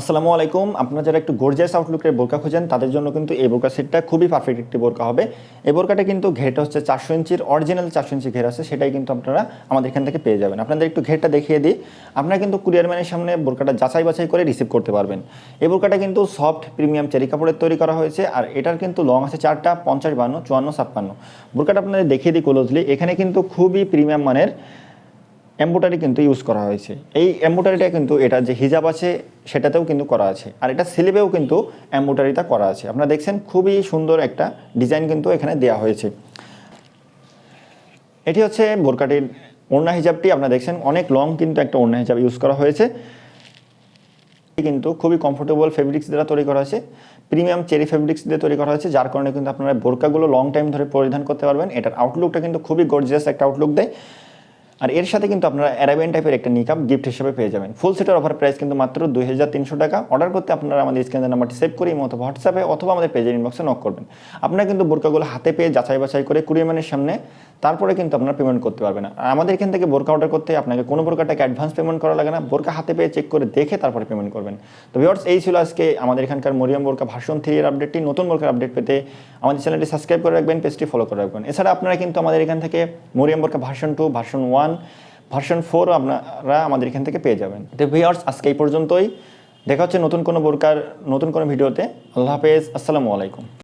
আসসালামু আলাইকুম। আপনারা যারা একটু গর্জিয়াস আউটলুকের বোরকা খুঁজেন, তাদের জন্য কিন্তু এই বোরকা সেটটা খুবই পারফেক্ট একটি বোরকা হবে। এই বোরকাটা কিন্তু ঘেরটা হচ্ছে চারশো ইঞ্চির অরিজিনাল চারশো ইঞ্চি ঘের আছে। সেটাই কিন্তু আপনারা আমাদের এখান থেকে পেয়ে যাবেন। আপনাদের একটু ঘেরটা দেখিয়ে দিই। আপনারা কিন্তু কুরিয়ার ম্যানের সামনে বোরকাটা যাচাই বাছাই করে রিসিভ করতে পারবেন। এই বোরকাটা কিন্তু সফট প্রিমিয়াম চেরি কাপড়ের তৈরি করা হয়েছে আর এটার কিন্তু লং আছে চারটা, পঞ্চাশ বান্ন, চুয়ান্ন, ছাপ্পান্ন। বোরকাটা আপনাদের দেখিয়ে দিই ক্লোজলি এখানে কিন্তু খুবই প্রিমিয়াম মানের এম্বোটারি কিন্তু ইউজ করা হয়েছে। এই এম্বোটারিটা কিন্তু এটা যে হিজাব আছে, সেটাতেও কিন্তু করা আছে। আর এটা স্লিভেও কিন্তু এম্বোটারিটা করা আছে। আপনারা দেখছেন খুবই সুন্দর একটা ডিজাইন কিন্তু এখানে দেওয়া হয়েছে। এটি হচ্ছে বোরকাটির ওড়না হিজাবটি। আপনারা দেখছেন অনেক লং কিন্তু একটা ওড়না হিজাব ইউজ করা হয়েছে। কিন্তু খুবই কমফোর্টেবল ফেব্রিক্স দ্বারা তৈরি করা হয়েছে। প্রিমিয়াম চেরি ফেব্রিক্স দিয়ে তৈরি করা হয়েছে, যার কারণে কিন্তু আপনারা বোরকাগুলো লং টাইম ধরে পরিধান করতে পারবেন। এটার আউটলুকটা কিন্তু খুবই গর্জিয়াস একটা আউটলুক দেয়। আর এর সাথে কিন্তু আপনারা অ্যারাবিয়ান টাইপের একটা নিকাপ গিফট হিসেবে পেয়ে যাবেন। ফুল সেটের অফার প্রাইস কিন্তু মাত্র দুই হাজার তিনশো টাকা। অর্ডার করতে আপনারা আমাদের স্ক্যানের নাম্বারটি সেভ করে এই মতো হোয়াটসঅ্যাপে অথবা আমাদের পেজের ইনবক্সে নক করবেন। আপনারা কিন্তু বোরকাগুলো হাতে পেয়ে যাচাই বাছাই করে কুরিয়ামানের সামনে তারপরে কিন্তু আপনারা পেমেন্ট করতে পারবেন। আর আমাদের এখান থেকে বোরকা অর্ডার করতে আপনাকে কোনো বোরকাটাকে অ্যাডভান্স পেমেন্ট করা লাগে না। বোরকা হাতে পেয়ে চেক করে দেখে তারপরে পেমেন্ট করবেন। তো ভিওর্স এই ছিল আজকে আমাদের এখানকার মরিয়াম বোরকা ভার্সন থ্রি এর আপডেটটি নতুন বোরকার আপডেট পেতে আমাদের চ্যানেলটি সাবস্ক্রাইব করে রাখবেন পেজটি ফলো করে রাখবেন। এছাড়া আপনারা কিন্তু আমাদের এখান থেকে মরিয়াম বোরকা version two version one version four আপনারা আমাদের এখান থেকে পেয়ে যাবেন। তো ভিওর্স আজকে এই পর্যন্তই। দেখা হচ্ছে নতুন কোনো বোরকার নতুন কোনো ভিডিওতে। আল্লাহ হাফেজ। আসসালামু আলাইকুম।